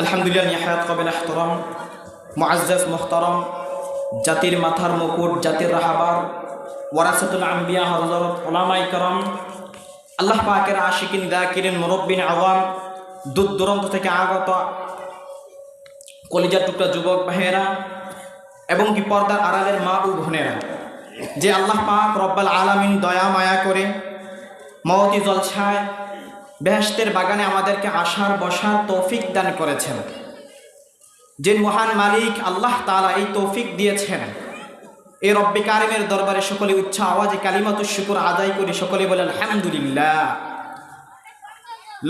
আলহামদুলিল্লাহ নিহায়াত কবেল আহতরম মুআজ্জাজ মোহতরম, জাতির মাথার মুকুট, জাতির রাহাবার, ওয়ারাসাতুল আম্বিয়া হজরত ওলামাই করম, আল্লাহ পাকের আশিকিন, দাকিরিন, মুরব্বিন, আওয়াম, দূর দূরান্ত থেকে আগত কলিজা টুকরা যুবক ভাইয়েরা এবং কি পর্দার আড়ালের মা ও বোনেরা, যে আল্লাহ পাক রব্বাল আলামিন দয়া, মায়া করে মওতি জলছায় বেহেশতের বাগানে আমাদেরকে আসার, বসার তৌফিক দান করেছেন। যে মহান মালিক, আল্লাহ তাআলা এই তৌফিক দিয়েছেন। এই রব্বে কারিমের দরবারে সকলে উচ্চ আওয়াজে কালিমাতুর শুকুর আদায় করি, সকলে বলেন আলহামদুলিল্লাহ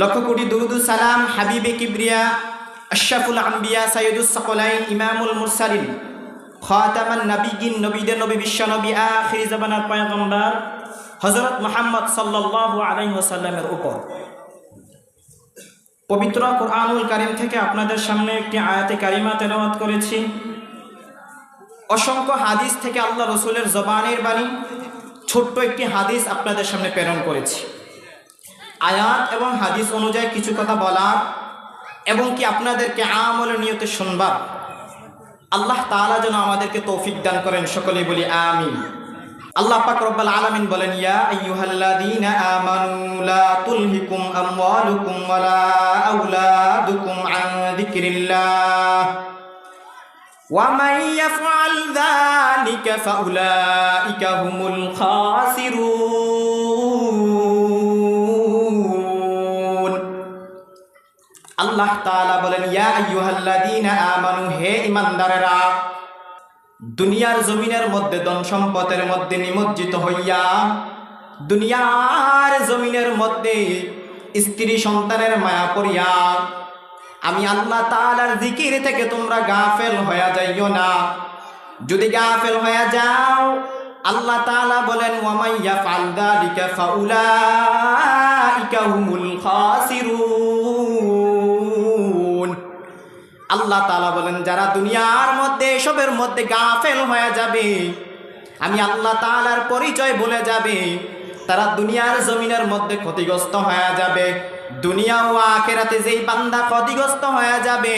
লক্ষ কোটি দুরুদু সালাম, হাবিবে কিবরিয়া আশাফুল আম্বিয়া সাইয়দুস সাকলাইন ইমামুল মুরসালিন, খাতামান নবীগিন নবীদের নবী বিশ্ব নবী, আখির জামানার পয়গম্বর, হযরত মুহাম্মদ সাল্লাল্লাহু আলাইহি উপর। পবিত্র কোরআনুল কারিম থেকে আপনাদের সামনে একটি আয়াতে কারিমা তেলাওয়াত করেছি। অসংখ্য হাদিস থেকে আল্লাহ রসুলের জবানের বাণী, ছোট্ট একটি হাদিস আপনাদের সামনে প্রেরণ করেছি। আয়াত এবং হাদিস অনুযায়ী কিছু কথা বলার এবং কি আপনাদেরকে আমলের নিয়তে শুনবার। আল্লাহ তাআলা যেন আমাদেরকে তৌফিক দান করেন, সকলেই বলি আমিন। আল্লাহ পাক রব্বাল আলামিন বলেন, ইয়া আইয়ুহাল্লাযীনা আমানু লা তুলহিকুম আমওয়ালুকুম ওয়ালা আওলাদুকুম আন যিকরিল্লাহ। ওয়া মান ইয়াফআল যালিকা ফাউলাইকা হুমুল খাসিরুন। আল্লাহ তাআলা বলেন, ইয়া আইয়ুহাল্লাযীনা আমানু, হে ঈমানদাররা দুনিয়ার জমিনের মধ্যে ধন সম্পদের মধ্যে নিমজ্জিত হইয়া, দুনিয়ার জমিনের মধ্যে স্ত্রী সন্তানের মায়া পড়িয়া আমি আল্লাহ তাআলার জিকির থেকে তোমরা গাফেল হয়ে যাইও না। যদি গাফেল হয়ে যাও, আল্লাহ তালা বলেন ওয়ামাইয়া ফাল যালিকা ফাউলাইকা হুমুল খাসিরুন। আল্লাহ তালা বলেন, যারা দুনিয়ার মধ্যে এসবের মধ্যে গাফেল হয়ে যাবে, আমি আল্লাহ তাআলার পরিচয় বলে যাবে, তারা দুনিয়ার জমিনের মধ্যে ক্ষতিগ্রস্ত হয়ে যাবে। দুনিয়া ও আখেরাতে যেই বান্দা ক্ষতিগ্রস্ত হয়ে যাবে,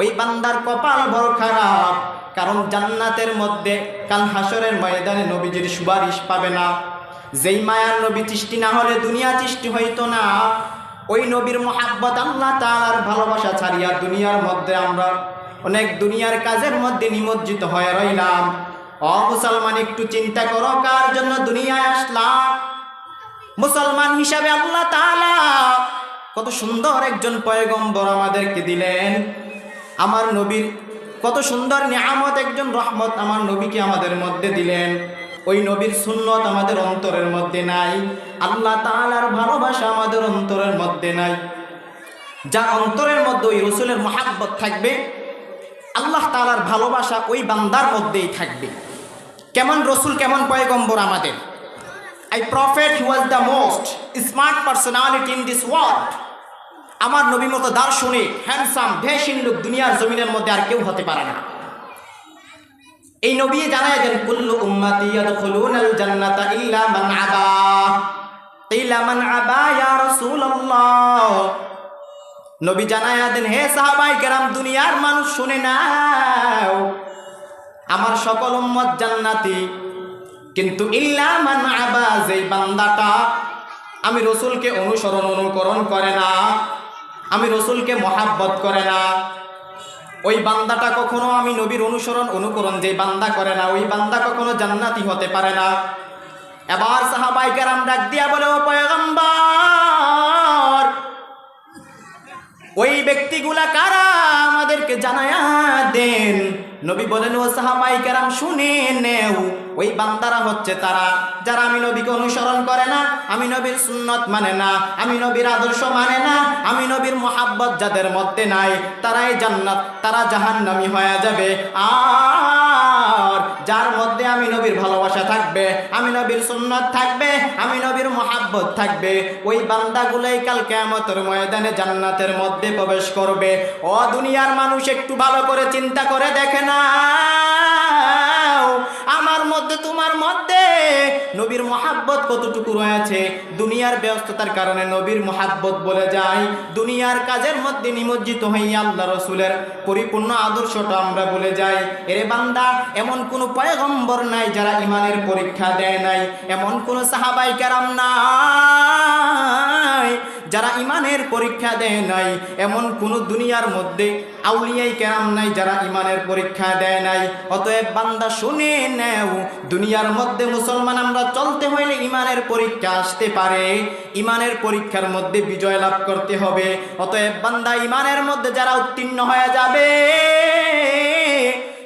ওই বান্দার কপাল বড় খারাপ, কারণ জান্নাতের মধ্যে কাল হাসরের ময়দানে নবীজির সুপারিশ পাবে না। যেই মায়ার নবী সৃষ্টি না হলে দুনিয়া সৃষ্টি হইতো না। ওই নবীর মোহাব্বত আল্লাহ তাআলার ভালোবাসা ছাড়িয়া দুনিয়ার মধ্যে আমরা অনেক দুনিয়ার কাজের মধ্যে নিমজ্জিত হয়ে রইলাম। অ মুসলমান, একটু চিন্তা করো, কার জন্য দুনিয়ায় আসলাম? মুসলমান হিসাবে আল্লাহ তাআলা কত সুন্দর একজন পয়গম্বর আমাদেরকে দিলেন। আমার নবীর কত সুন্দর নিয়ামত, একজন রহমত আমার নবীকে আমাদের মধ্যে দিলেন। ওই নবীর সুন্নত আমাদের অন্তরের মধ্যে নাই। আল্লাহ তাআলার ভালোবাসা আমাদের অন্তরের মধ্যে নাই। যার অন্তরের মধ্যে ওই রসুলের মহাব্বত থাকবে, আল্লাহ তালার ভালোবাসা ওই বান্দার মধ্যেই থাকবে। কেমন রসুল, কেমন পয়গম্বর আমাদের? I prophet he was the most smart personality in this world আমার নবী মতো দার্শনিক হ্যান্ডসাম ভেসিন লোক দুনিয়ার জমিনের মধ্যে আর কেউ হতে পারে না। এই নবী জানায় দেন, কুল্লু উম্মতি ইয়াদখুলুনাল জান্নাতা ইল্লা মান আবা। ইল্লা মান আবা ইয়া রাসূলুল্লাহ। নবী জানায় দেন, হে সাহাবাই কেরাম, দুনিয়ার মানুষ শুনে নাও, আমার সকল উম্মত জান্নাতি। কিন্তু ইল্লা মান আবা, যেই বান্দাটা আমি রসুলকে অনুসরণ, অনুকরণ করে না, আমি রসুলকে মহাব্বত করে না ওই বান্দাটা কখনো আমি নবীর অনুসরণ অনুকরণ যে বান্দা করে না, ওই বান্দা কখনো জান্নাতি হতে পারে না। এবার সাহাবাই কেরাম ডাক দিয়া বলে, ও পয়গম্বর, ওই ব্যক্তিগুলা কারা? আমাদেরকে জানায়া দেন। নবী বলেন, ও সাহাবাই কেরাম, শুনে নেও। ওই বান্দারা হচ্ছে তারা। যারা আমি নবীকে অনুসরণ করে না, আমি নবীর সুন্নত মানে না, আমি নবীর আদর্শ মানে না, আমি নবীর মোহাব্বত যাদের মধ্যে নাই, তারাই জান্নাত, তারা জাহান্নামী হয়ে যাবে। আর যার মধ্যে আমি নবীর ভালোবাসা থাকবে, আমি নবীর সুন্নত থাকবে, আমি নবীর মহাব্বত থাকবে, ওই বান্দাগুলোই কাল কেমতের ময়দানে জান্নাতের মধ্যে প্রবেশ করবে। ও দুনিয়ার মানুষ একটু ভালো করে চিন্তা করে দেখে না আমার মধ্যে, তোমার মধ্যে। নবীর মহাব্বত কতটুকু রয়েছে? দুনিয়ার ব্যস্ততার কারণে নবীর মহাব্বত বলে যায়, দুনিয়ার কাজের মধ্যে নিমজ্জিত হইয়া আল্লাহ রসুলের। পরিপূর্ণ আদর্শটা আমরা বলে যাই, এরে বান্দা, এমন কোনো পয়গম্বর নাই যারা ইমানের পরীক্ষা দেয় নাই, এমন কোনো সাহাবাই কারাম নাই। যারা ইমানের পরীক্ষা দেয় নাই, এমন কোনো দুনিয়ার মধ্যে আউলিয়াই কেরাম নাই যারা ইমানের পরীক্ষা দেয় নাই। অতএব বান্দা শুনে নেও, দুনিয়ার মধ্যে মুসলমান আমরা চলতে হইলে ইমানের পরীক্ষা আসতে পারে। ইমানের পরীক্ষার মধ্যে বিজয় লাভ করতে হবে। অতএব বান্দা ইমানের মধ্যে যারা উত্তীর্ণ হয়ে যাবে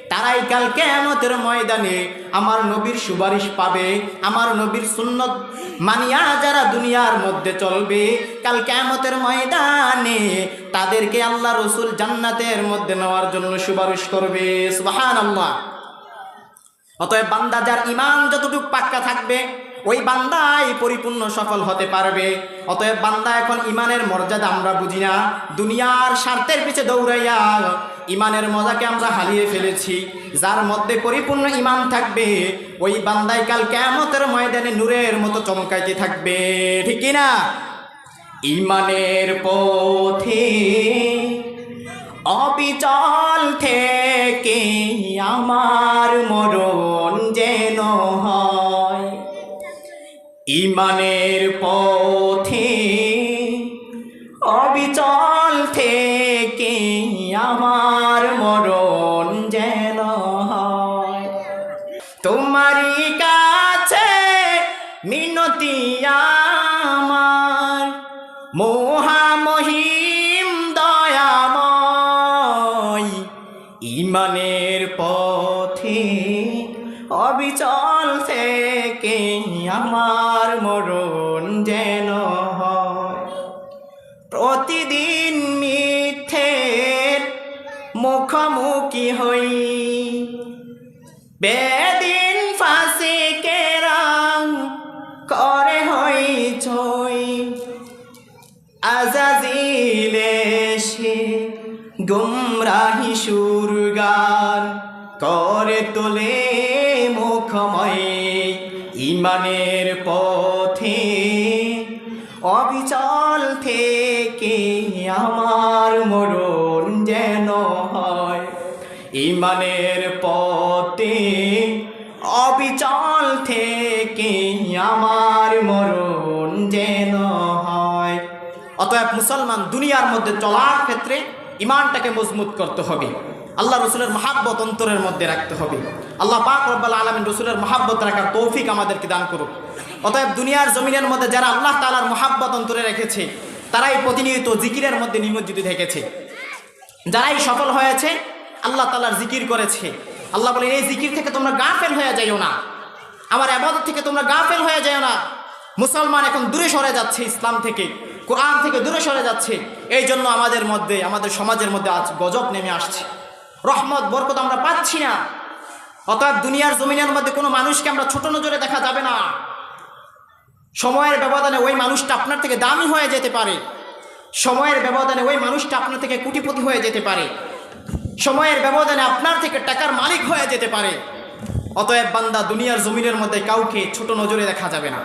তারাই কাল কেমতের ময়দানে আমার নবীর সুপারিশ পাবে, আমার নবীর সুন্নত মানিয়া যারা দুনিয়ার মধ্যে চলবে, কাল কেমতের ময়দানে তাদেরকে আল্লাহ রসুল জান্নাতের মধ্যে নেওয়ার জন্য সুপারিশ করবে সুবাহান আল্লাহ অতএব বান্দা যার ইমান যতটুকু পাক্কা থাকবে ওই বান্দাই পরিপূর্ণ সফল হতে পারবে। অতএব বান্দা এখন ইমানের মর্যাদা আমরা বুঝি না। দুনিয়ার স্বার্থের পিছে দৌড়াইয়া ইমানের মজাকে আমরা হারিয়ে ফেলেছি। যার মধ্যে পরিপূর্ণ ইমান থাকবে, ওই বান্দাই কাল কেমতের ময়দানে নূরের মতো চমকাইতে থাকবে। ঠিক না ইমানের পথে অবিচল থেকে আমার মরণ যেন হয়। ইমানের পথে অবিচল থেকে আমার মরণ আমার মরণ যেন হয়। প্রতিদিন মিথ্যের মুখোমুখি হই। বেদিন ফাঁসি কেরাম করে হই ছই। আজাজিলে সে গুমরাহি সুরগান করে তোলে মুখময় ইমানের পথে অবিচল থেকে আমার মরণ যেন হয়। ইমানের পথে অবিচল থেকে আমার মরণ যেন হয়। অতএব মুসলমান দুনিয়ার মধ্যে চলার ক্ষেত্রে ইমানটাকে মজবুত করতে হবে। আল্লাহ রসুলের মহাব্বত অন্তরের মধ্যে রাখতে হবে। আল্লাহ পাক রব্বাল আলমিন রসুলের মহাব্বত রাখার তৌফিক আমাদেরকে দান করুক। অতএব দুনিয়ার জমিনের মধ্যে যারা আল্লাহ তালার মহাব্বত অন্তরে রেখেছে, তারাই প্রতিনিয়ত জিকিরের মধ্যে নিমজ্জিত থেকেছে। যারাই সফল হয়েছে, আল্লাহ তালার জিকির করেছে। আল্লাহ বলেন, এই জিকির থেকে তোমরা গা ফেল হয়ে যাইও না। আমার আবাদত থেকে তোমরা গা ফেল হয়ে যাও না। মুসলমান এখন দূরে সরে যাচ্ছে ইসলাম থেকে, কোরআন থেকে দূরে সরে যাচ্ছে। এই জন্য আমাদের মধ্যে, আমাদের সমাজের মধ্যে আজ গজব নেমে আসছে। রহমত, বরকত আমরা পাচ্ছি না। অতএব দুনিয়ার জমিনের মধ্যে কোনো মানুষকে আমরা ছোট নজরে দেখা যাবে না। সময়ের ব্যবধানে ওই মানুষটা আপনার থেকে দামি হয়ে যেতে পারে। সময়ের ব্যবধানে ওই মানুষটা আপনার থেকে কুটিপতি হয়ে যেতে পারে। সময়ের ব্যবধানে আপনার থেকে টাকার মালিক হয়ে যেতে পারে। অতএব বান্দা, দুনিয়ার জমিনের মধ্যে কাউকে ছোট নজরে দেখা যাবে না।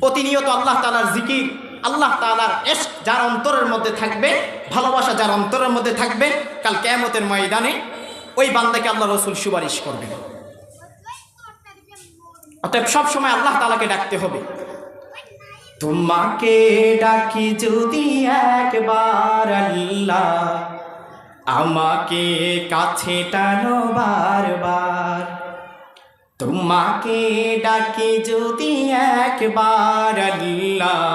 প্রতিনিয়ত আল্লাহ তালার জিকির আল্লাহ তালার এস যার অন্তরের মধ্যে থাকবে, ভালোবাসা যার অন্তরের মধ্যে থাকবে, কাল কেয়ামতের ময়দানে ওই বান্দাকে আল্লাহ রসুল সুপারিশ করবে অতএব সব সময় আল্লাহ তালাকে ডাকতে হবে। তোমাকে ডাকি যদি একবার আল্লাহ, আমাকে কাছে টানো বারবার। তোমাকে ডাকি যদি একবার আল্লাহ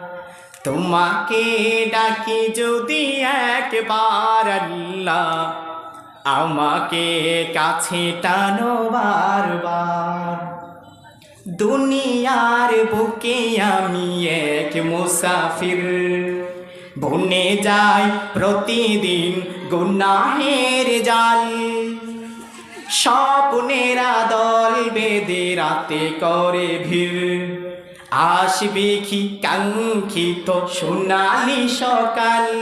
তোমাকে ডাকি যদি একবার আল্লাহ, আমাকে কাছে টানো বারবার। দুনিয়ার বুকে আমি এক মুসাফির, বনে যাই প্রতিদিন গুনাহের জাল। স্বপ্নেরা দল বেদে রাতে করে ভিড় আসবে কি কাঙ্ক্ষিত সোনালি সকাল?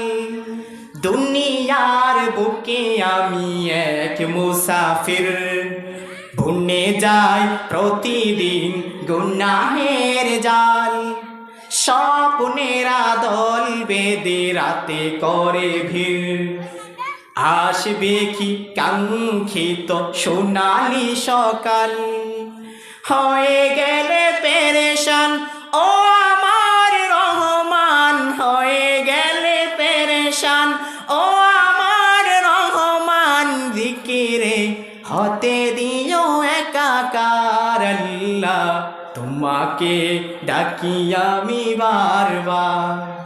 দুনিয়ার বুকে আমি এক মুসাফির। বনে যাই প্রতিদিন গুনাহের জাল। স্বপ্নেরা দল বেদে রাতে করে ভিড়। আসবে কি কাঙ্ক্ষিত সোনালি সকাল? হয়ে গেলে পেরেশান। ও আমার রহমান, হয়ে গেলে পেরেশান। ও আমার রহমান দিকিরে হতে দিও একাকার আল্লাহ। তোমাকে ডাকি আমি বারবার।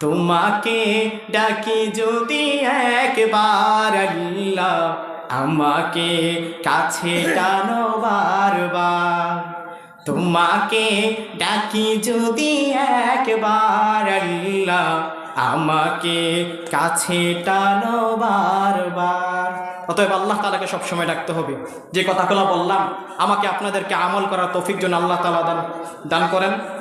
তোমাকে ডাকি যদি একবার আল্লাহ। আমাকে কাছে টানো বারবার। তোমাকে ডাকি যদি একবার আল্লাহ, আমাকে কাছে টানো বারবার। অতএব আল্লাহ তালাকে সবসময় ডাকতে হবে। যে কথাগুলো বললাম, আমাকে আপনাদেরকে আমল করার তৌফিক জন্য আল্লাহ তালা দান দান করেন।